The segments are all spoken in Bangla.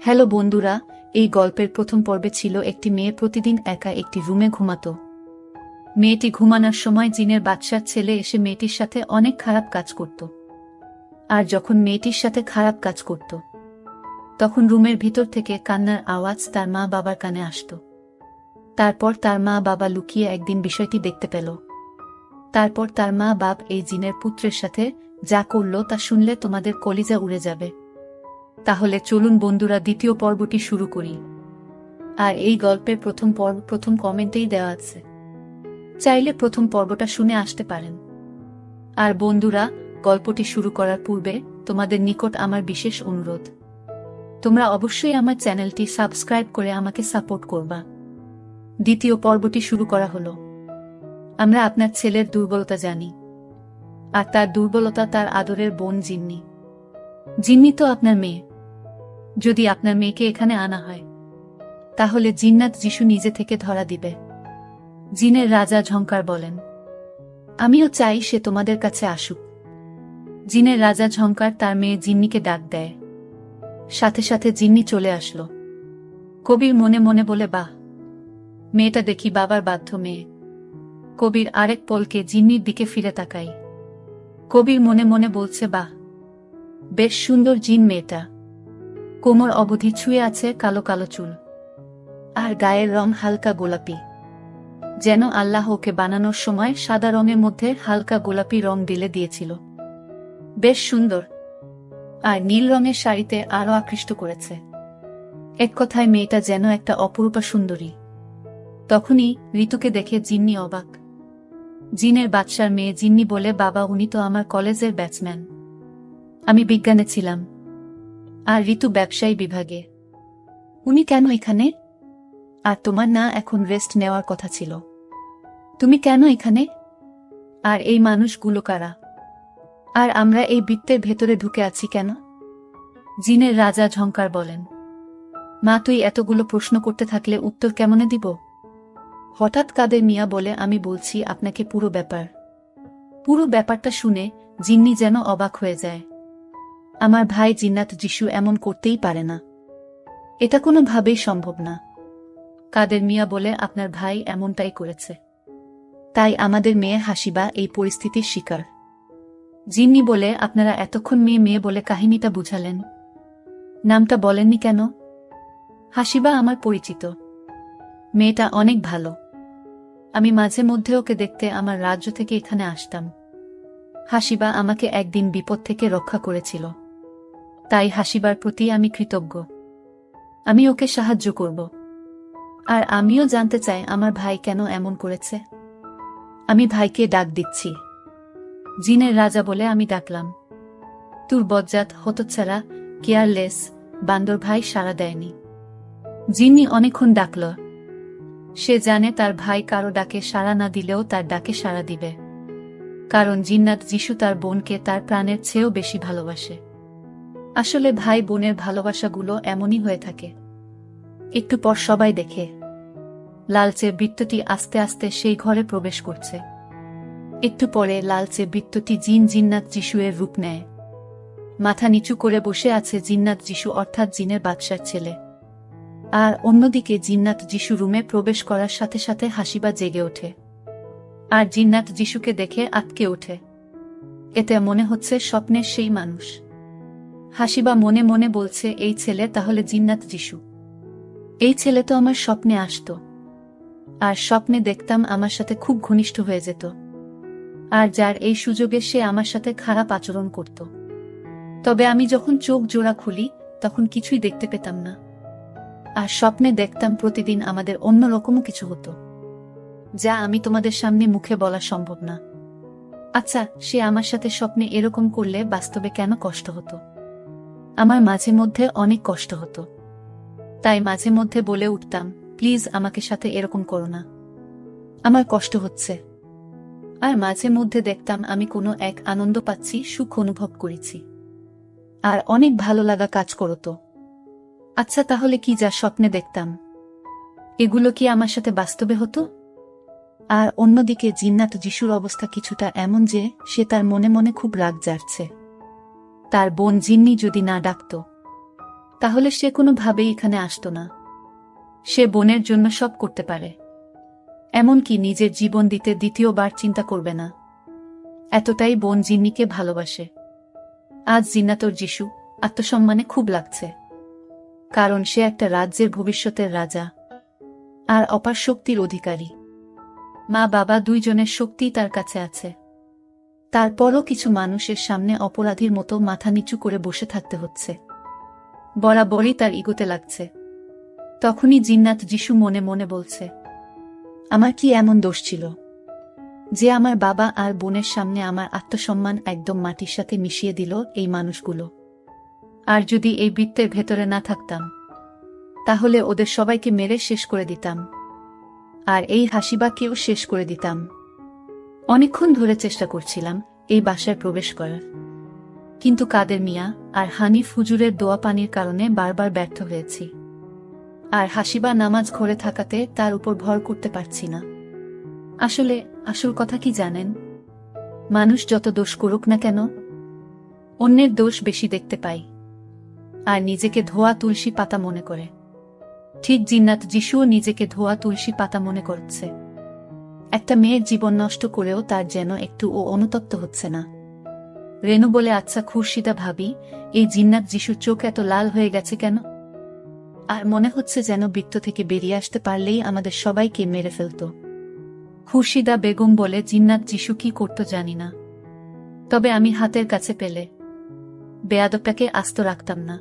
হ্যালো বন্ধুরা, এই গল্পের প্রথম পর্বে ছিল একটি মেয়ে প্রতিদিন একা একটি রুমে ঘুমাতো। মেয়েটি ঘুমানোর সময় জিনের বাচ্চার ছেলে এসে মেয়েটির সাথে অনেক খারাপ কাজ করত। আর যখন মেয়েটির সাথে খারাপ কাজ করত, তখন রুমের ভিতর থেকে কান্নার আওয়াজ তার মা বাবার কানে আসত। তারপর তার মা বাবা লুকিয়ে একদিন বিষয়টি দেখতে পেল। তারপর তার মা বাপ এই জিনের পুত্রের সাথে যা করল তা শুনলে তোমাদের কলিজা উড়ে যাবে। তাহলে চলুন বন্ধুরা দ্বিতীয় পর্বটি শুরু করি। আর এই গল্পের প্রথম পর্ব, প্রথম কমেন্টেই দেওয়া আছে। চাইলে প্রথম পর্বটা শুনে আসতে পারেন। আর বন্ধুরা, গল্পটি শুরু করার পূর্বে তোমাদের নিকট আমার বিশেষ অনুরোধ। তোমরা অবশ্যই আমার চ্যানেলটি সাবস্ক্রাইব করে আমাকে সাপোর্ট করবা। দ্বিতীয় পর্বটি শুরু করা হলো। আমরা আপনার ছেলের দুর্বলতা জানি। আর তার দুর্বলতা তার আদরের বোন জিন্নি জিন্নি তো আপনার মেয়ে। যদি আপনার মেয়েকে এখানে আনা হয়, তাহলে জিন্নাত যিশু নিজে থেকে ধরা দিবে। জিনের রাজা ঝঙ্কার বলেন, আমিও চাই সে তোমাদের কাছে আসুক। জিনের রাজা ঝঙ্কার তার মেয়ে জিন্নিকে ডাক দেয়। সাথে সাথে জিন্নি চলে আসলো। কবির মনে মনে বলে, বাহ, মেয়েটা দেখি বাবার বাধ্য মেয়ে। কবির আরেক পলকে জিন্নির দিকে ফিরে তাকাই। কবির মনে মনে বলছে, বাহ, বেশ সুন্দর জিন মেয়েটা। কোমর অবধি ছুঁয়ে আছে কালো কালো চুল। আর গায়ের রং হালকা গোলাপি। যেন আল্লাহ ওকে বানানোর সময় সাদা রঙের মধ্যে হালকা গোলাপি রং দিলে দিয়েছিল। বেশ সুন্দর। আর নীল রঙের শাড়িতে আরও আকৃষ্ট করেছে। এক কথায় মেয়েটা যেন একটা অপরূপা সুন্দরী। তখনই ঋতুকে দেখে জিন্নি অবাক। জিনের বাদশার মেয়ে জিন্নি বলে, বাবা, উনি তো আমার কলেজের ব্যাটসম্যান। আমি বিজ্ঞানে ছিলাম। আর ঋতু ব্যবসায়ী বিভাগে। উনি কেন এখানে? আর তোমার না এখন রেস্ট নেওয়ার কথা ছিল। তুমি কেন এখানে? আর এই মানুষগুলো কারা? আর আমরা এই বৃত্তের ভেতরে ঢুকে আছি কেন? জিনের রাজা ঝঙ্কার বলেন। মা, তুই এতগুলো প্রশ্ন করতে থাকলে উত্তর কেমনে দিব? হঠাৎ কাদের মিয়া বলে, আমি বলছি আপনাকে পুরো ব্যাপার। পুরো ব্যাপারটা শুনে জিন্নি যেন অবাক হয়ে যায়। আমার ভাই জিন্নাত যিশু এমন করতেই পারে না। এটা কোনোভাবেই সম্ভব না। কাদের মিয়া বলে, আপনার ভাই এমনটাই করেছে। তাই আমাদের মেয়ে হাসিবা এই পরিস্থিতির শিকার। জিন্নি বলে, আপনারা এতক্ষণ মেয়ে মেয়ে বলে কাহিনীটা বুঝালেন। নামটা বলেননি কেন? হাসিবা আমার পরিচিত। মেয়েটা অনেক ভালো। আমি মাঝে মধ্যে ওকে দেখতে আমার রাজ্য থেকে এখানে আসতাম। হাসিবা আমাকে একদিন বিপদ থেকে রক্ষা করেছিল। তাই হাসিবার প্রতি আমি কৃতজ্ঞ। আমি ওকে সাহায্য করব। আর আমিও জানতে চাই আমার ভাই কেন এমন করেছে। আমি ভাইকে ডাক দিচ্ছি। জিনের রাজা বলে আমি ডাকলাম। তুর বজ্জাত হতচ্ছাড়া, কেয়ারলেস, বান্দর ভাই সাড়া দেয়নি। জিন্নি অনেকক্ষণ ডাকল। সে জানে তার ভাই কারও ডাকে সাড়া না দিলেও তার ডাকে সাড়া দিবে। কারণ জিন্নাত যিশু তার বোনকে তার প্রাণের চেয়েও বেশি ভালোবাসে। আসলে ভাই বোনের ভালোবাসাগুলো এমনই হয়ে থাকে। একটু পর সবাই দেখে। লালচে বৃত্তটি আস্তে আস্তে সেই ঘরে প্রবেশ করছে। একটু পরে লালচে বৃত্তটি জিন জিন্নাত যিশুয়ের রূপ নেয়। মাথা নিচু করে বসে আছে জিন্নাত যিশু অর্থাৎ জিনের বাদশার ছেলে। আর অন্যদিকে জিন্নাত যিশু রুমে প্রবেশ করার সাথে সাথে হাসিবা জেগে ওঠে। আর জিন্নাত যিশুকে দেখে আটকে ওঠে। এতে মনে হচ্ছে স্বপ্নের সেই মানুষ। হাসিবা মনে মনে বলছে, এই ছেলে, তাহলে জিন্নাত যিশু। এই ছেলে তো আমার স্বপ্নে আসত। আর স্বপ্নে দেখতাম আমার সাথে খুব ঘনিষ্ঠ হয়ে যেত। আর যার এই সুযোগে সে আমার সাথে খারাপ আচরণ করত। তবে আমি যখন চোখ জোড়া খুলি, তখন কিছুই দেখতে পেতাম না। আর স্বপ্নে দেখতাম প্রতিদিন আমাদের অন্যরকমও কিছু হতো। যা আমি তোমাদের সামনে মুখে বলা সম্ভব না। আচ্ছা সে আমার সাথে স্বপ্নে এরকম করলে বাস্তবে কেন কষ্ট হতো? আমার মাঝে মধ্যে অনেক কষ্ট হতো। তাই মাঝে মধ্যে বলে উঠতাম, প্লিজ আমাকে সাথে এরকম করো না। আমার কষ্ট হচ্ছে। আর মাঝে মধ্যে দেখতাম আমি কোনো এক আনন্দ পাচ্ছি, সুখ অনুভব করেছি। আর অনেক ভালো লাগা কাজ করতো। আচ্ছা তাহলে কি যা স্বপ্নে দেখতাম? এগুলো কি আমার সাথে বাস্তবে হতো? আর অন্যদিকে জিন্নাত যিশুর অবস্থা কিছুটা এমন যে, সে তার মনে মনে খুব রাগ জারছে তার বোন জিন্নি যদি না ডাকত, তাহলে সে কোনোভাবেই এখানে আসতো না। সে বোনের জন্য সব করতে পারে। এমনকি নিজের জীবন দিতে দ্বিতীয়বার চিন্তা করবে না। এতটাই বোন জিন্নিকে ভালোবাসে। আজ জিন্নাতর যিশু আত্মসম্মানে খুব লাগছে। কারণ সে একটা রাজ্যের ভবিষ্যতের রাজা আর অপার শক্তির অধিকারী। মা বাবা দুইজনের শক্তিই তার কাছে আছে। তারপরও কিছু মানুষের সামনে অপরাধীর মতো মাথা নিচু করে বসে থাকতে হচ্ছে। বরাবরই তার ইগোতে লাগছে। তখনই জিন্নাত যিশু মনে মনে বলছে, আমার কি এমন দোষ ছিল? যে আমার বাবা আর বোনের সামনে আমার আত্মসম্মান একদম মাটির সাথে মিশিয়ে দিল এই মানুষগুলো। আর যদি এই বৃত্তের ভেতরে না থাকতাম, তাহলে ওদের সবাইকে মেরে শেষ করে দিতাম। আর এই হাসিবাকেও শেষ করে দিতাম। অনেকক্ষণ ধরে চেষ্টা করছিলাম এই বাসায় প্রবেশ করার। কিন্তু কাদের মিয়া আর হানিফ হুজুরের দোয়া পানির কারণে বারবার ব্যর্থ হয়েছি। আর হাসিবা নামাজ ঘরে থাকাতে তার উপর ভর করতে পারছি না। আসলে আসল কথা কি জানেন? মানুষ যত দোষ করুক না কেন, অন্যের দোষ বেশি দেখতে পাই। আর নিজেকে ধোয়া তুলসী পাতা মনে করে। ঠিক জিন্নাত যিশুও নিজেকে ধোয়া তুলসী পাতা মনে করছে। একটা মেয়ের জীবন নষ্ট করেও তার যেন একটু ও অনুতপ্ত হচ্ছে না। রেনু বলে আচ্ছা খুরশিদা ভাবি, এই জিন্নাত যিশুর চোখ এত লাল হয়ে গেছে কেন? আর মনে হচ্ছে যেন বৃত্ত থেকে বেরিয়ে আসতে পারলেই আমাদের সবাইকে মেরে ফেলত। খুরশিদা বেগম বলে, জিন্নাত যিশু কি করত জানি না। তবে আমি হাতের কাছে পেলে। বেয়াদবটাকে আস্ত রাখতাম না।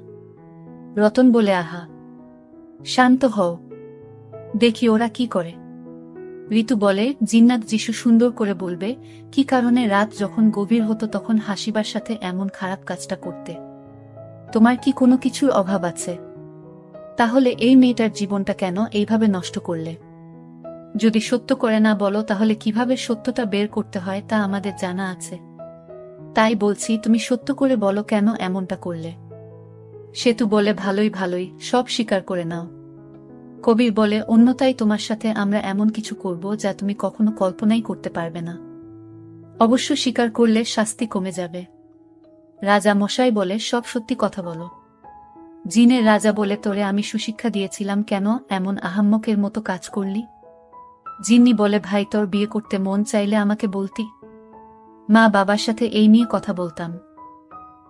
রতন বলে, আহা, শান্ত হও। দেখি ওরা কি করে। ঋতু বলে, জিন্নাত যিশু সুন্দর করে বলবে, কি কারণে রাত যখন গভীর হতো তখন হাসিবার সাথে এমন খারাপ কাজটা করতে? তোমার কি কোনো কিছুর অভাব আছে? তাহলে এই মেয়েটার জীবনটা কেন এইভাবে নষ্ট করলে? যদি সত্য করে না বলো তাহলে কীভাবে সত্যটা বের করতে হয় তা আমাদের জানা আছে। তাই বলছি, তুমি সত্য করে বলো কেন এমনটা করলে? সেতু বলে, ভালোই ভালোই, সব স্বীকার করে নাও। কবির বলে অন্যতাই তোমার সাথে আমরা এমন কিছু করব যা তুমি কখনো কল্পনাই করতে পারবে না। অবশ্য স্বীকার করলে শাস্তি কমে যাবে। রাজা মশাই বলে, সব সত্যি কথা বলো। জিনের রাজা বলে, তোরে আমি সুশিক্ষা দিয়েছিলাম কেন? এমন আহাম্মকের মতো কাজ করলি? জিন্নি বলে, ভাই, তোর বিয়ে করতে মন চাইলে আমাকে বলতি। মা বাবার সাথে এই নিয়ে কথা বলতাম।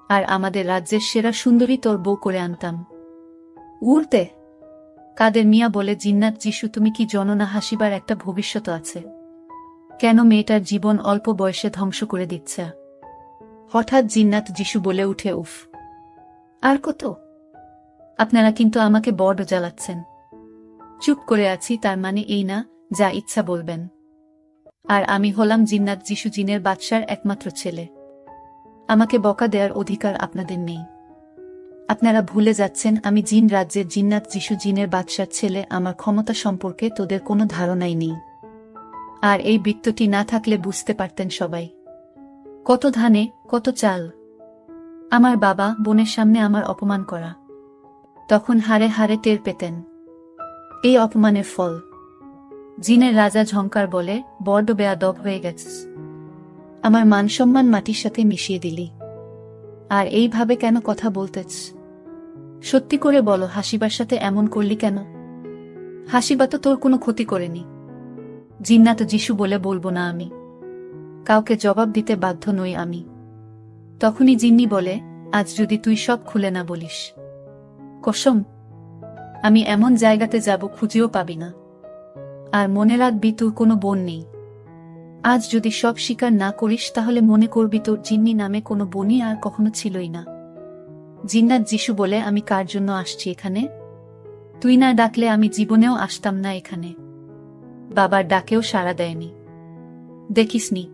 আর আমাদের রাজ্যের সেরা সুন্দরী তোর বউ করে আনতাম। উড়তে? কাদের মিয়া বলে, জিন্নাত যিশু, তুমি কি জননা হাসিবার একটা ভবিষ্যৎ আছে? কেন মেয়েটার জীবন অল্প বয়সে ধ্বংস করে দিচ্ছে? হঠাৎ জিন্নাত যিশু বলে উঠে, উফ, আর কত? আপনারা কিন্তু আমাকে বড় জ্বালাচ্ছেন। চুপ করে আছি, তার মানে এই না, যা ইচ্ছা বলবেন। আর আমি হলাম জিন্নাত যিশু, জিনের বাদশার একমাত্র ছেলে। আমাকে বকা দেওয়ার অধিকার আপনাদের নেই। আপনারা ভুলে যাচ্ছেন, আমি জিন রাজ্যের জিন্নাত যিশু জিনের বাদশার ছেলে, আমার ক্ষমতা সম্পর্কে তোদের কোনো ধারণাই নেই। আর এই বৃত্তটি না থাকলে বুঝতে পারতেন সবাই। কত ধানে, কত চাল। আমার বাবা, বোনের সামনে আমার অপমান করা। তখন হারে হারে টের পেতেন। এই অপমানের ফল। জিনের রাজা ঝঙ্কার বলে, বড্ড বেয়াদব হয়ে গেছিস। আমার মানসম্মান মাটির সাথে মিশিয়ে দিলি। আর এইভাবে কেন কথা বলতেছ? সত্যি করে বলো, হাসিবার সাথে এমন করলি কেন? হাসিবা তো তোর কোনো ক্ষতি করেনি। জিন্নাত যিশু বলে বলব না আমি। কাউকে জবাব দিতে বাধ্য নই আমি। তখনই জিন্নি বলে, আজ যদি তুই সব খুলে না বলিস। কসম, আমি এমন জায়গাতে যাব খুঁজেও পাবি না। আর মনে রাখবি তোর কোনো বোন নেই। আজ যদি সব স্বীকার না করিস, তাহলে মনে করবি তোর জিন্নি নামে কোনো বোনই আর কখনো ছিলই না। জিন্নাত যিশু বলে, আমি কার জন্য আসছি এখানে? তুই না ডাকলে আমি জীবনেও আসতাম না এখানে। বাবার ডাকেও সাড়া দেয়নি। দেখিসনি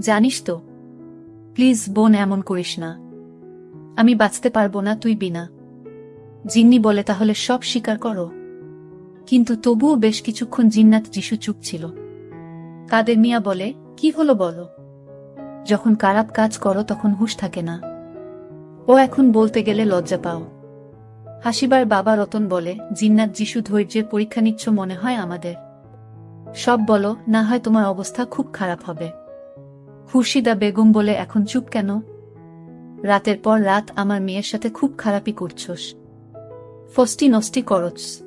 জানিস তো, প্লিজ বোন, এমন করিস না। আমি বাঁচতে পারব না, তুই বিনা। জিন্নি বলে, তাহলে সব স্বীকার করো। কিন্তু তবুও বেশ কিছুক্ষণ জিন্নাত যিশু চুপ ছিল। কাদের মিয়া বলে, কি হলো বলো? যখন খারাপ কাজ করো, তখন হুশ থাকে না। ও এখন বলতে গেলে লজ্জা পাও। হাসিবার বাবা রতন বলে, জিন্নাত যিশু ধৈর্যের পরীক্ষা নিচ্ছ মনে হয় আমাদের। সব বলো, না হয় তোমার অবস্থা খুব খারাপ হবে। খুরশিদা বেগম বলে, এখন চুপ কেন? রাতের পর রাত আমার মেয়ের সাথে খুব খারাপই করছস। ফস্টি নষ্টি করছ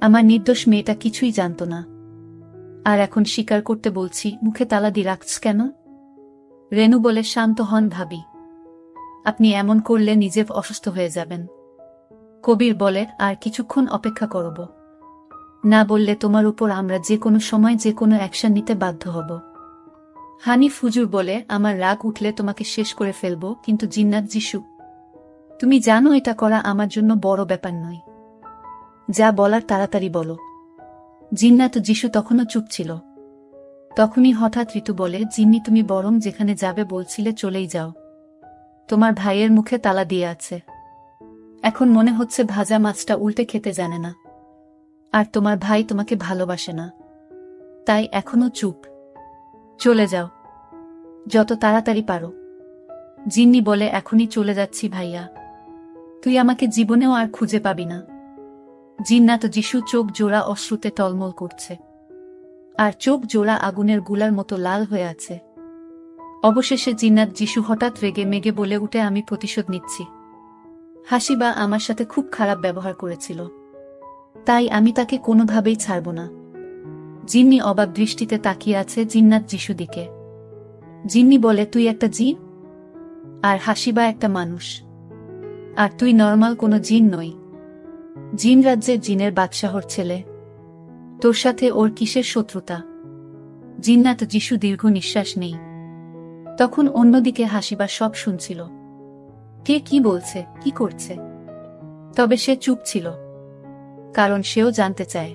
আমার নির্দোষ মেয়েটা কিছুই জানত না। আর এখন স্বীকার করতে বলছি, মুখে তালা দিয়ে রাখছ কেন? রেনু বলে, শান্ত হন ভাবি। আপনি এমন করলে নিজে অসুস্থ হয়ে যাবেন। কবির বলে, আর কিছুক্ষণ অপেক্ষা করব। না বললে তোমার উপর আমরা যে কোনো সময় যে কোনো অ্যাকশন নিতে বাধ্য হব। হানিফ হুজুর বলে, আমার রাগ উঠলে তোমাকে শেষ করে ফেলব, কিন্তু জিন্নাত যিশু, তুমি জানো এটা করা আমার জন্য বড় ব্যাপার নয়। যা বলার তাড়াতাড়ি বলো। জিন্নাত যিশু তখনও চুপ ছিল। তখনই হঠাৎ ঋতু বলে জিন্নি তুমি বরং যেখানে যাবে বলছিলে চলেই যাও। তোমার ভাইয়ের মুখে তালা দিয়ে আছে। এখন মনে হচ্ছে ভাজা মাছটা উল্টে খেতে জানে না। আর তোমার ভাই তোমাকে ভালোবাসে না। তাই এখনও চুপ। চলে যাও। যত তাড়াতাড়ি পারো। জিন্নি বলে, এখনই চলে যাচ্ছি ভাইয়া। তুই আমাকে জীবনেও আর খুঁজে পাবি না। জিন্নাত যিশু চোখ জোড়া অশ্রুতে টলমল করছে। আর চোখ জোড়া আগুনেরগুলার মতো লাল হয়ে আছে। অবশেষে জিন্নাত যিশু হঠাৎ রেগে মেগে বলে উঠে, আমি প্রতিশোধ নিচ্ছি। হাসিবা আমার সাথে খুব খারাপ ব্যবহার করেছিল। তাই আমি তাকে কোনোভাবেই ছাড়ব না। জিন্নি অবাক দৃষ্টিতে তাকিয়ে আছে জিন্নাত যিশু দিকে। জিন্নি বলে, তুই একটা জিন? আর হাসিবা, একটা মানুষ। আর তুই নর্মাল কোনো জিন নই। জিন রাজ্যের জিনের বাদশাহর ছেলে। তোর সাথে ওর কিসের শত্রুতা? জিন্নাত, যিশু দীর্ঘ নিঃশ্বাস নেই। তখন অন্যদিকে হাসিবা সব শুনছিল। কে কি বলছে, কি করছে? তবে সে চুপ ছিল, কারণ সেও জানতে চায়,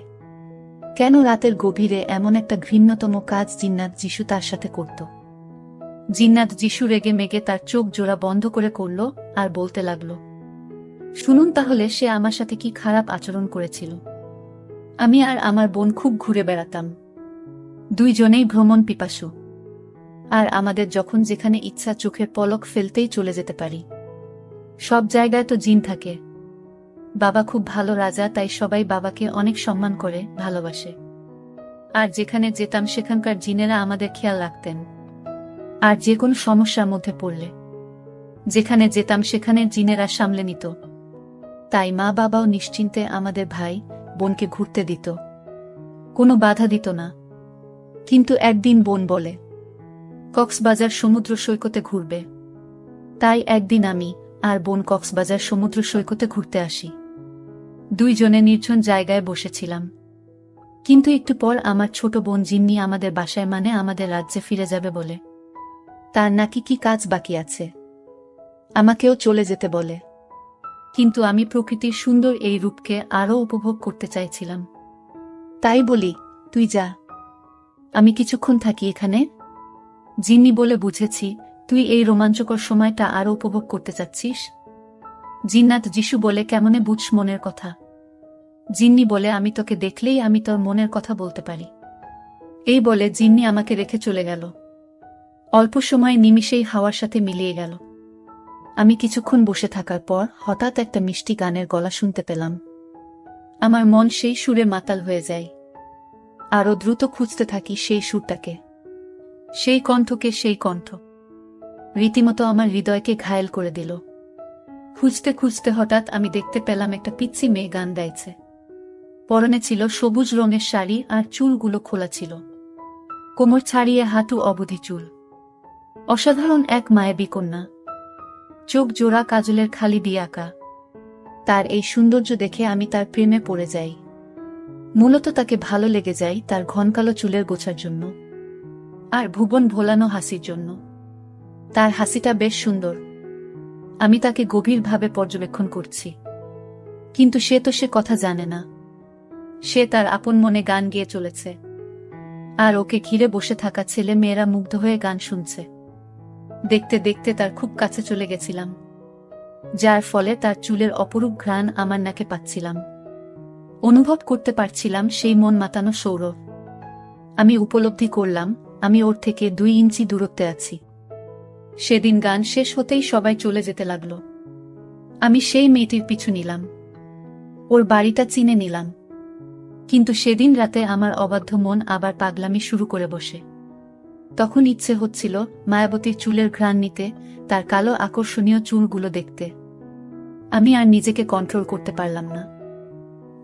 কেন রাতের গভীরে এমন একটা ঘৃণ্যতম কাজ জিন্নাত যিশু তার সাথে করত। জিন্নাত যিশু রেগে মেগে তার চোখ জোড়া বন্ধ করে করল আর বলতে লাগল, শুনুন তাহলে সে আমার সাথে কি খারাপ আচরণ করেছিল। আমি আর আমার বোন খুব ঘুরে বেড়াতাম। দুইজনেই ভ্রমণ পিপাসু। আর আমাদের যখন যেখানে ইচ্ছা চোখের পলক ফেলতেই চলে যেতে পারি। সব জায়গায় তো জিন থাকে। বাবা খুব ভালো রাজা, তাই সবাই বাবাকে অনেক সম্মান করে, ভালোবাসে। আর যেখানে যেতাম, সেখানকার জিনেরা আমাদের খেয়াল রাখতেন। আর যে কোনো সমস্যার মধ্যে পড়লে। যেখানে যেতাম, সেখানে জিনেরা সামলে নিত। তাই মা বাবাও নিশ্চিন্তে আমাদের ভাই, বোনকে ঘুরতে দিত। কোনো বাধা দিত না। কিন্তু একদিন বোন বলে কক্সবাজার সমুদ্র সৈকতে ঘুরবে। তাই একদিন আমি আর বোন কক্সবাজার সমুদ্র সৈকতে ঘুরতে আসি। দুইজনে নির্জন জায়গায় বসেছিলাম। কিন্তু একটু পর আমার ছোট বোন জিম্মি আমাদের বাসায় মানে আমাদের রাজ্যে ফিরে যাবে বলে। তার নাকি কি কাজ বাকি আছে? আমাকেও চলে যেতে বলে। কিন্তু আমি প্রকৃতির সুন্দর এই রূপকে আরও উপভোগ করতে চাইছিলাম। তাই বলি, তুই যা। আমি কিছুক্ষণ থাকি এখানে। জিম্মি বলে বুঝেছি, তুই এই রোমাঞ্চকর সময়টা আরও উপভোগ করতে চাচ্ছিস? জিন্নাত যিশু বলে কেমনে বুঝ মনের কথা? জিন্নি বলে, আমি তোকে দেখলেই আমি তোর মনের কথা বলতে পারি। এই বলে জিন্নি আমাকে রেখে চলে গেল। অল্প সময় নিমিষেই হাওয়ার সাথে মিলিয়ে গেল। আমি কিছুক্ষণ বসে থাকার পর হঠাৎ একটা মিষ্টি গানের গলা শুনতে পেলাম। আমার মন সেই সুরে মাতাল হয়ে যায়। আরও দ্রুত খুঁজতে থাকি সেই সুরটাকে। সেই কণ্ঠকে সেই কণ্ঠ। রীতিমতো আমার হৃদয়কে ঘায়েল করে দিল। খুঁজতে খুঁজতে হঠাৎ আমি দেখতে পেলাম একটা পিচ্ছি মেয়ে গান গাইছে। পরনে ছিল সবুজ রঙের শাড়ি আর চুলগুলো খোলা ছিল। কোমর ছাড়িয়ে হাঁটু অবধি চুল। অসাধারণ এক মায়াবী কন্যা। চোখ জোড়া কাজলের খালি দিয়ে আঁকা। তার এই সৌন্দর্য দেখে আমি তার প্রেমে পড়ে যাই। মূলত তাকে ভালো লেগে যায় তার ঘনকালো চুলের গোছার জন্য। আর ভুবন ভোলানো হাসির জন্য। তার হাসিটা বেশ সুন্দর। আমি তাকে গভীরভাবে পর্যবেক্ষণ করছি। কিন্তু সে তো সে কথা জানে না। সে তার আপন মনে গান গিয়ে চলেছে। আর ওকে ঘিরে বসে থাকা ছেলে মেয়েরা মুগ্ধ হয়ে গান শুনছে। দেখতে দেখতে তার খুব কাছে চলে গেছিলাম। যার ফলে তার চুলের অপরূপ ঘ্রাণ আমার নাকে পাচ্ছিলাম। অনুভব করতে পারছিলাম সেই মন মাতানো সৌরভ। আমি উপলব্ধি করলাম আমি ওর থেকে দুই ইঞ্চি দূরত্বে আছি। সেদিন গান শেষ হতেই সবাই চলে যেতে লাগল। আমি সেই মেয়েটির পিছু নিলাম। ওর বাড়িটা চিনে নিলাম। কিন্তু সেদিন রাতে আমার অবাধ্য মন আবার পাগলামি শুরু করে বসে। তখন ইচ্ছে হচ্ছিল মায়াবতীর চুলের ঘ্রাণ নিতে, তার কালো আকর্ষণীয় চুলগুলো দেখতে। আমি আর নিজেকে কন্ট্রোল করতে পারলাম না।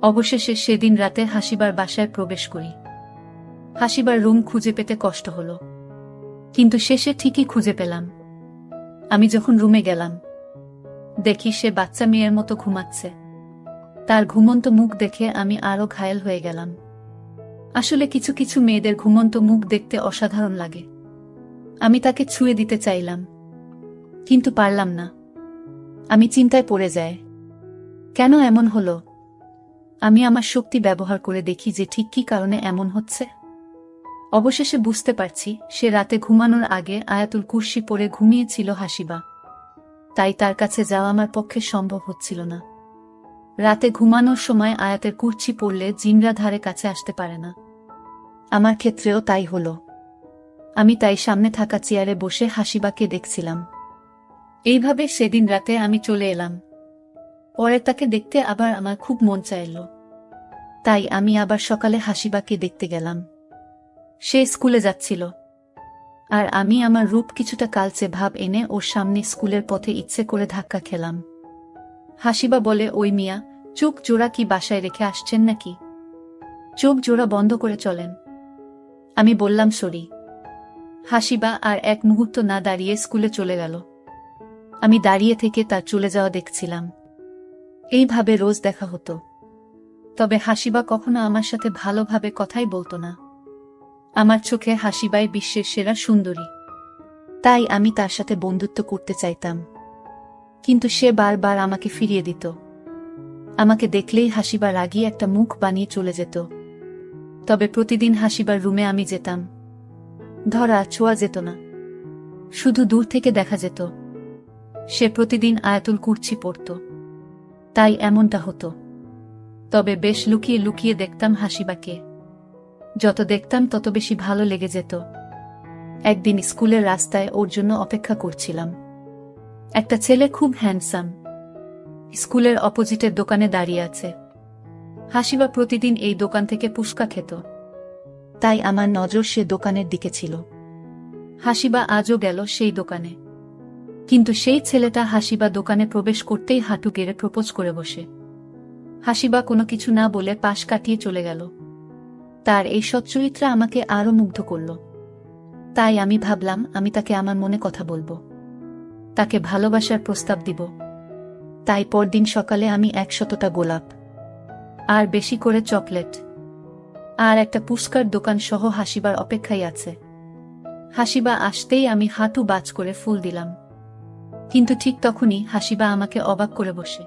অবশেষে সেদিন রাতে হাসিবার বাসায় প্রবেশ করি। হাসিবার রুম খুঁজে পেতে কষ্ট হলো। কিন্তু শেষে ঠিকই খুঁজে পেলাম। আমি যখন রুমে গেলাম, দেখি সে বাচ্চা মেয়ের মতো ঘুমাচ্ছে। তার ঘুমন্ত মুখ দেখে আমি আরও ঘায়েল হয়ে গেলাম। আসলে কিছু কিছু মেয়েদের ঘুমন্ত মুখ দেখতে অসাধারণ লাগে। আমি তাকে ছুঁয়ে দিতে চাইলাম, কিন্তু পারলাম না। আমি চিন্তায় পড়ে যায় কেন এমন হলো? আমি আমার শক্তি ব্যবহার করে দেখি যে ঠিক কি কারণে এমন হচ্ছে। অবশেষে বুঝতে পারছি, সে রাতে ঘুমানোর আগে আয়াতুল কুর্সি পরে ঘুমিয়েছিল হাসিবা। তাই তার কাছে যাওয়া আমার পক্ষে সম্ভব হচ্ছিল না। রাতে ঘুমানোর সময় আয়াতের কুর্চি পড়লে জিনরা ধারে কাছে আসতে পারে না। আমার ক্ষেত্রেও তাই হল। আমি তাই সামনে থাকা চেয়ারে বসে হাসিবাকে দেখছিলাম। এইভাবে সেদিন রাতে আমি চলে এলাম। পরে তাকে দেখতে আবার আমার খুব মন চাইল। তাই আমি আবার সকালে হাসিবাকে দেখতে গেলাম। সে স্কুলে যাচ্ছিল। আর আমি আমার রূপ কিছুটা কালচে ভাব এনে ওর সামনে স্কুলের পথে ইচ্ছে করে ধাক্কা খেলাম। হাসিবা বলে, ওই মিয়া, চোখ জোড়া কি বাসায় রেখে আসছেন নাকি? চোখ জোড়া বন্ধ করে চলেন। আমি বললাম, সরি। হাসিবা আর এক মুহূর্ত না দাঁড়িয়ে স্কুলে চলে গেল। আমি দাঁড়িয়ে থেকে তার চলে যাওয়া দেখছিলাম। এইভাবে রোজ দেখা হতো। তবে হাসিবা কখনো আমার সাথে ভালোভাবে কথাই বলতো না। আমার চোখে হাসিবাই বিশ্বের সেরা সুন্দরী। তাই আমি তার সাথে বন্ধুত্ব করতে চাইতাম। কিন্তু সে বারবার আমাকে ফিরিয়ে দিত। আমাকে দেখলেই হাসিবা রাগিয়ে একটা মুখ বানিয়ে চলে যেত। তবে প্রতিদিন হাসিবার রুমে আমি যেতাম। ধরা ছোঁয়া যেত না। শুধু দূর থেকে দেখা যেত। সে প্রতিদিন আয়াতুল কুর্চি পড়ত। তাই এমনটা হতো। তবে বেশ লুকিয়ে লুকিয়ে দেখতাম হাসিবাকে যত দেখতাম তত বেশি ভালো লেগে যেত। একদিন স্কুলের রাস্তায় ওর জন্য অপেক্ষা করছিলাম। একটা ছেলে খুব হ্যান্ডসাম স্কুলের অপোজিটের দোকানে দাঁড়িয়ে আছে। হাসিবা প্রতিদিন এই দোকান থেকে পুষ্কা খেত। তাই আমার নজর সে দোকানের দিকে ছিল। হাসিবা আজও গেল সেই দোকানে। কিন্তু সেই ছেলেটা হাসিবা দোকানে প্রবেশ করতেই হাঁটু গেড়ে প্রপোজ করে বসে। হাসিবা কোনো কিছু না বলে পাশ কাটিয়ে চলে গেল। তার এই সচ্চরিত্রা আমাকে আরও মুগ্ধ করল। তাই আমি ভাবলাম, আমি তাকে আমার মনে কথা বলব। তাকে ভালোবাসার প্রস্তাব দিব। তাই পরদিন সকালে আমি একশতটা গোলাপ, আর বেশি করে চকলেট, আর একটা পুস্কার দোকান সহ হাসিবার অপেক্ষায় আছে। হাসিবা আসতেই আমি হাঁটু বাজ করে ফুল দিলাম। কিন্তু ঠিক তখনই হাসিবা আমাকে অবাক করে বসে।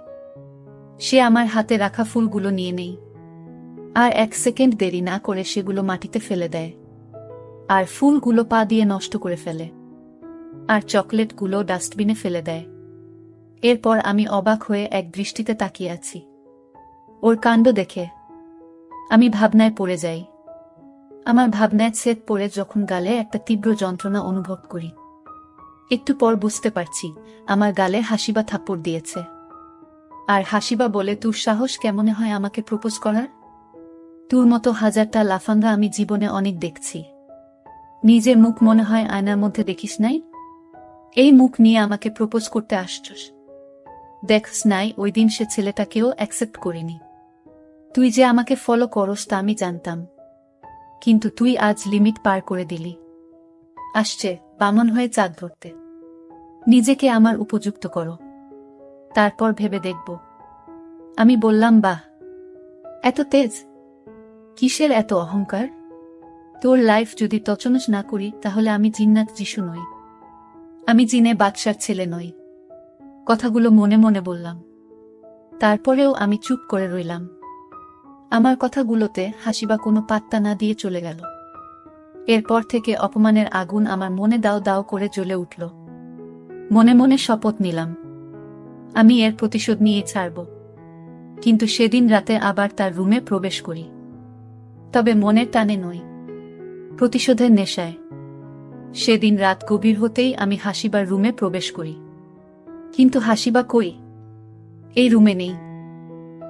সে আমার হাতে রাখা ফুলগুলো নিয়ে নেই। আর এক সেকেন্ড দেরি না করে সেগুলো মাটিতে ফেলে দেয়। আর ফুলগুলো পা দিয়ে নষ্ট করে ফেলে। আর চকলেটগুলো ডাস্টবিনে ফেলে দেয়। এরপর আমি অবাক হয়ে এক দৃষ্টিতে তাকিয়ে আছি। ওর কাণ্ড দেখে। আমি ভাবনায় পড়ে যাই। আমার ভাবনায় ছেদ পড়ে যখন গালে একটা তীব্র যন্ত্রণা অনুভব করি। একটু পর বুঝতে পারছি, আমার গালে হাসিবা থাপ্পড় দিয়েছে। আর হাসিবা বলে, তোর সাহস কেমনে হয় আমাকে প্রপোজ করার? তোর মতো হাজারটা লাফাঙ্গা আমি জীবনে অনেক দেখছি। নিজের মুখ মনে হয় আয়নার মধ্যে দেখিস নাই? এই মুখ নিয়ে আমাকে প্রপোজ করতে আসছস। দেখস নাই ওই দিন সে ছেলেটাকেও অ্যাকসেপ্ট করিনি। তুই যে আমাকে ফলো করস তা আমি জানতাম। কিন্তু তুই আজ লিমিট পার করে দিলি। আসছে, বামন হয়ে চাঁদ ধরতে। নিজেকে আমার উপযুক্ত করো। তারপর ভেবে দেখব। আমি বললাম, বাহ! এত তেজ? কিসের এত অহংকার? তোর লাইফ যদি তছনছ না করি, তাহলে আমি জিন্নাত যিশু নই। আমি জিনে বাদশার ছেলে নই। কথাগুলো মনে মনে বললাম। তারপরেও আমি চুপ করে রইলাম। আমার কথাগুলোতে হাসিবা কোনো পাত্তা না দিয়ে চলে গেল। এরপর থেকে অপমানের আগুন আমার মনে দাও দাও করে জ্বলে উঠল। মনে মনে শপথ নিলাম। আমি এর প্রতিশোধ নিয়ে ছাড়ব। কিন্তু সেদিন রাতে আবার তার রুমে প্রবেশ করি। তবে মনের টানে নই প্রতিশোধের নেশায়। সেদিন রাত গভীর হতেই আমি হাসিবার রুমে প্রবেশ করি। কিন্তু হাসিবা কই? এই রুমে নেই।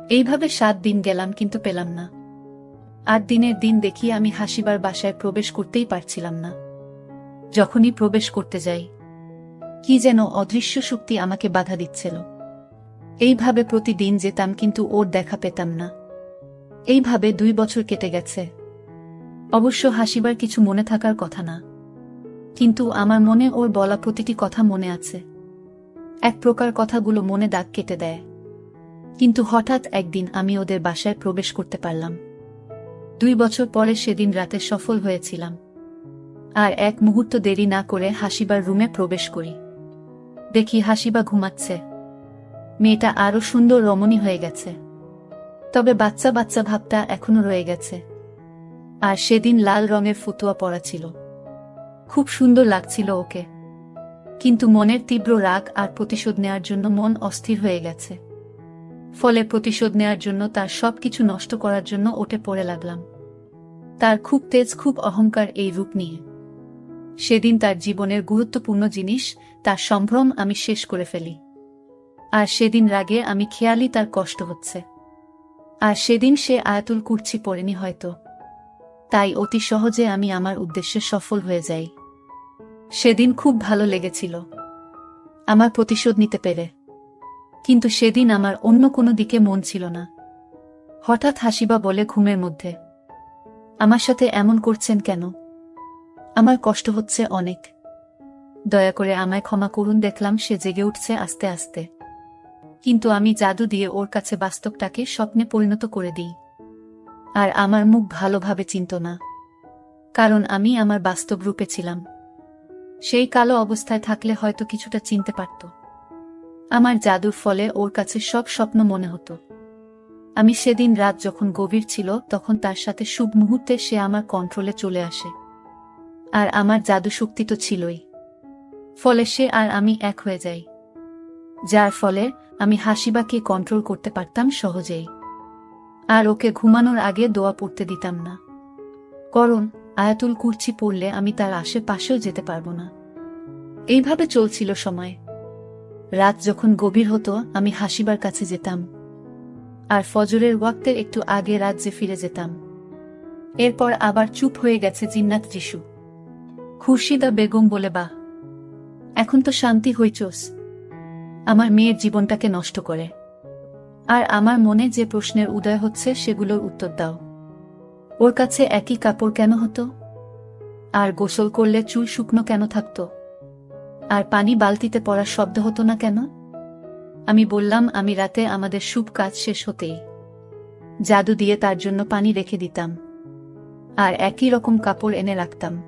এইভাবে সাত দিন গেলাম কিন্তু পেলাম না। আট দিনের দিন দেখি আমি হাসিবার বাসায় প্রবেশ করতেই পারছিলাম না। যখনই প্রবেশ করতে যাই, কি যেন অদৃশ্য শক্তি আমাকে বাধা দিচ্ছিল। এইভাবে প্রতিদিন যেতাম কিন্তু ওর দেখা পেতাম না। এইভাবে দুই বছর কেটে গেছে। অবশ্য হাসিবার কিছু মনে থাকার কথা না। কিন্তু আমার মনে ওর বলা প্রতিটি কথা মনে আছে। এক প্রকার কথাগুলো মনে দাগ কেটে দেয়। কিন্তু হঠাৎ একদিন আমি ওদের বাসায় প্রবেশ করতে পারলাম। দুই বছর পরে সেদিন রাতে সফল হয়েছিলাম। আর এক মুহূর্ত দেরি না করে হাসিবার রুমে প্রবেশ করি। দেখি হাসিবা ঘুমাচ্ছে। মেয়েটা আরও সুন্দর রমণী হয়ে গেছে। তবে বাচ্চা বাচ্চা ভাবটা এখনও রয়ে গেছে। আর সেদিন লাল রঙের ফুতুয়া পরা ছিল। খুব সুন্দর লাগছিল ওকে। কিন্তু মনের তীব্র রাগ আর প্রতিশোধ নেয়ার জন্য মন অস্থির হয়ে গেছে। ফলে প্রতিশোধ নেয়ার জন্য তার সবকিছু নষ্ট করার জন্য ওটে পড়ে লাগলাম। তার খুব তেজ, খুব অহংকার এই রূপ নিয়ে। সেদিন তার জীবনের গুরুত্বপূর্ণ জিনিস, তার সম্ভ্রম আমি শেষ করে ফেলি। আর সেদিন রাগে আমি খেয়ালি তার কষ্ট হচ্ছে। আর সেদিন সে আয়াতুল কুর্চি পড়েনি হয়তো। তাই অতি সহজে আমি আমার উদ্দেশ্যে সফল হয়ে যাই। সেদিন খুব ভালো লেগেছিল। আমার প্রতিশোধ নিতে পেরে। কিন্তু সেদিন আমার অন্য কোনো দিকে মন ছিল না। হঠাৎ হাসিবা বলে ঘুমের মধ্যে, আমার সাথে এমন করছেন কেন? আমার কষ্ট হচ্ছে অনেক। দয়া করে আমায় ক্ষমা করুন, দেখলাম সে জেগে উঠছে আস্তে আস্তে। কিন্তু আমি জাদু দিয়ে ওর কাছে বাস্তবটাকে স্বপ্নে পরিণত করে দিই। আর আমার মুখ ভালোভাবে চিনত না। কারণ আমি আমার বাস্তব রূপে ছিলাম। সেই কালো অবস্থায় থাকলে হয়তো কিছুটা চিনতে পারত। আমার জাদুর ফলে ওর কাছে সব স্বপ্ন মনে হতো। আমি সেদিন রাত যখন গভীর ছিল, তখন তার সাথে শুভ মুহূর্তে সে আমার কন্ট্রোলে চলে আসে। আর আমার জাদু শক্তি তো ছিলই। ফলে সে আর আমি এক হয়ে যাই। যার ফলে আমি হাসিবাকে কন্ট্রোল করতে পারতাম সহজেই। আর ওকে ঘুমানোর আগে দোয়া পড়তে দিতাম না। করণ, আয়াতুল কুর্চি পড়লে আমি তার আশেপাশেও যেতে পারব না। এইভাবে চলছিল সময়। রাত যখন গভীর হতো, আমি হাসিবার কাছে যেতাম। আর ফজরের ওয়াক্তের একটু আগে রাজ্যে ফিরে যেতাম। এরপর আবার চুপ হয়ে গেছে জিন্নাত যিশু। খুরশিদা বেগম বলে বা এখন তো শান্তি হইচোস আমার মেয়ের জীবনটাকে নষ্ট করে। আর আমার মনে যে প্রশ্নের উদয় হচ্ছে, সেগুলোর উত্তর দাও। ওর কাছে একই কাপড় কেন হতো? আর গোসল করলে চুল শুকনো কেন থাকতো? আর পানি বালতিতে পড়ার শব্দ হতো না কেন? আমি বললাম, আমি রাতে আমাদের শুভ কাজ শেষ হতেই। জাদু দিয়ে তার জন্য পানি রেখে দিতাম। আর একই রকম কাপড় এনে রাখতাম।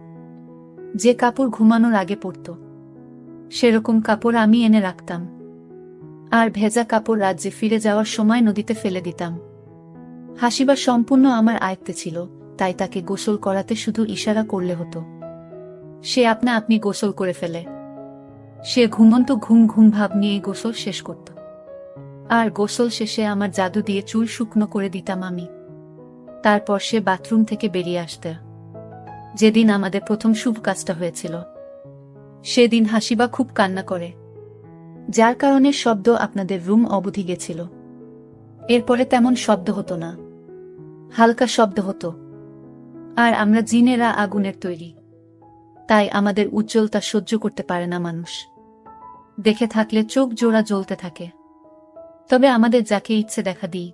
যে কাপড় ঘুমানোর আগে পড়ত, সেরকম কাপড় আমি এনে রাখতাম। আর ভেজা কাপড় রাজ্যে ফিরে যাওয়ার সময় নদীতে ফেলে দিতাম। হাসিবা সম্পূর্ণ আমার আয়ত্তে ছিল, তাই তাকে গোসল করাতে শুধু ইশারা করলে হতো। সে আপনা আপনি গোসল করে ফেলে। সে ঘুমন্ত ঘুম ঘুম ভাব নিয়ে গোসল শেষ করত। আর গোসল শেষে আমার জাদু দিয়ে চুল শুকনো করে দিতাম আমি। তারপর সে বাথরুম থেকে বেরিয়ে আসতে। যেদিন আমাদের প্রথম শুভ কাজটা হয়েছিল। সেদিন হাসিবা খুব কান্না করে। যার কারণে শব্দ আপনাদের রুম অবধি গেছিল। এরপরে তেমন শব্দ হতো না। হালকা শব্দ হতো। আর আমরা জিনেরা আগুনের তৈরি। তাই আমাদের উজ্জ্বলতা সহ্য করতে পারে না মানুষ। দেখে থাকলে চোখ জোড়া জ্বলতে থাকে। তবে আমাদের যাকে ইচ্ছে দেখা দিই,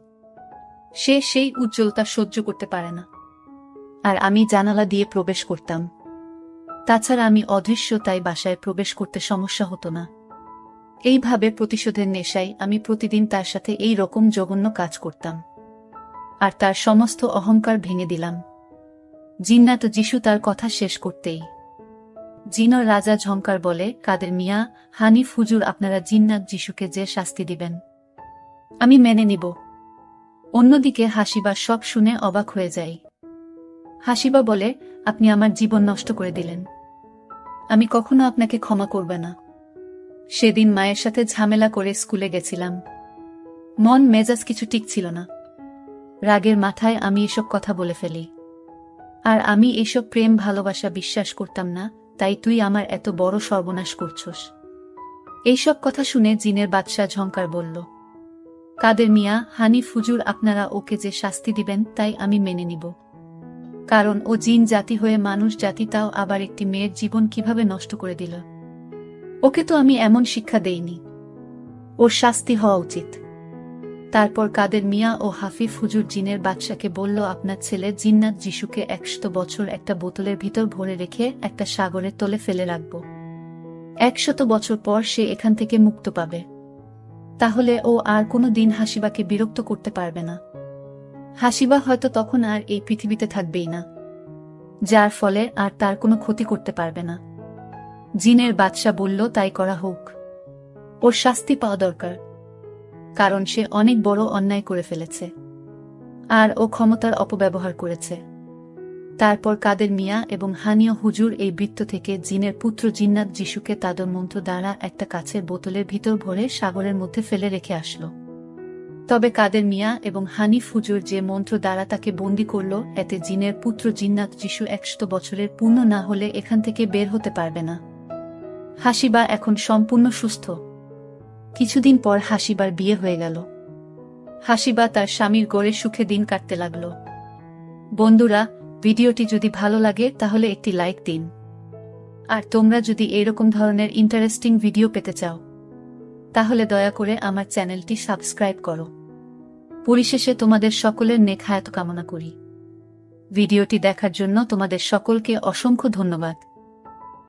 সে সেই উজ্জ্বলতা সহ্য করতে পারে না। আর আমি জানালা দিয়ে প্রবেশ করতাম। তাছাড়া আমি অদৃশ্য তাই বাসায় প্রবেশ করতে সমস্যা হতো না। এইভাবে প্রতিশোধের নেশায় আমি প্রতিদিন তার সাথে এই রকম জঘন্য কাজ করতাম। আর তার সমস্ত অহংকার ভেঙে দিলাম। জিন্নাত যিশু তার কথা শেষ করতেই। জিন রাজা ঝঙ্কার বলে, কাদের মিয়া, হানিফ হুজুর আপনারা জিন্নাত যিশুকে যে শাস্তি দিবেন। আমি মেনে নিব। অন্যদিকে হাসিবা সব শুনে অবাক হয়ে যাই হাসিবা বলে, আপনি আমার জীবন নষ্ট করে দিলেন। আমি কখনো আপনাকে ক্ষমা করবে না। সেদিন মায়ের সাথে ঝামেলা করে স্কুলে গেছিলাম। মন মেজাজ কিছু ঠিক ছিল না। রাগের মাথায় আমি এসব কথা বলে ফেলি। আর আমি এসব প্রেম, ভালোবাসা বিশ্বাস করতাম না, তাই তুই আমার এত বড় সর্বনাশ করছস। এইসব কথা শুনে জিনের বাদশাহ ঝঙ্কার বলল, কাদের মিয়া হানিফ হুজুর আপনারা ওকে যে শাস্তি দিবেন, তাই আমি মেনে নিব। কারণ ও জিন জাতি হয়ে মানুষ জাতি, তাও আবার একটি মেয়ের জীবন কীভাবে নষ্ট করে দিল? ওকে তো আমি এমন শিক্ষা দেইনি। ওর শাস্তি হওয়া উচিত। তারপর কাদের মিয়া ও হাফিফ হুজুর জিনের বাদশাকে বলল, আপনার ছেলে জিন্নাত যিশুকে একশত বছর একটা বোতলের ভিতর ভরে রেখে একটা সাগরের তলে ফেলে রাখব। একশত বছর পর সে এখান থেকে মুক্ত পাবে। তাহলে ও আর কোনো দিন হাসিবাকে বিরক্ত করতে পারবে না। হাসিবা হয়তো তখন আর এই পৃথিবীতে থাকবেই না। যার ফলে আর তার কোনো ক্ষতি করতে পারবে না। জিনের বাদশা বলল, তাই করা হোক। ওর শাস্তি পাওয়া দরকার, কারণ সে অনেক বড় অন্যায় করে ফেলেছে। আর ও ক্ষমতার অপব্যবহার করেছে। তারপর কাদের মিয়া এবং হানিয় হুজুর এই বৃত্ত থেকে জিনের পুত্র জিন্নাত যিশুকে তাদের মন্ত্র দ্বারা একটা কাছের বোতলের ভিতর ভরে সাগরের মধ্যে ফেলে রেখে আসলো। তবে কাদের মিয়া এবং হানিফ হুজুর যে মন্ত্র দ্বারা তাকে বন্দি করল, এতে জিনের পুত্র জিন্নাত যিশু একশত বছরের পূর্ণ না হলে এখান থেকে বের হতে পারবে না। হাসিবা এখন সম্পূর্ণ সুস্থ। কিছুদিন পর হাসিবার বিয়ে হয়ে গেল। হাসিবা তার স্বামীর গড়ে সুখে দিন কাটতে লাগল। বন্ধুরা, ভিডিওটি যদি ভালো লাগে, তাহলে একটি লাইক দিন। আর তোমরা যদি এরকম ধরনের ইন্টারেস্টিং ভিডিও পেতে চাও, তাহলে দয়া করে আমার চ্যানেলটি সাবস্ক্রাইব করো। পরিশেষে তোমাদের সকলের নেক হায়াত কামনা করি। ভিডিওটি দেখার জন্য তোমাদের সকলকে অসংখ্য ধন্যবাদ।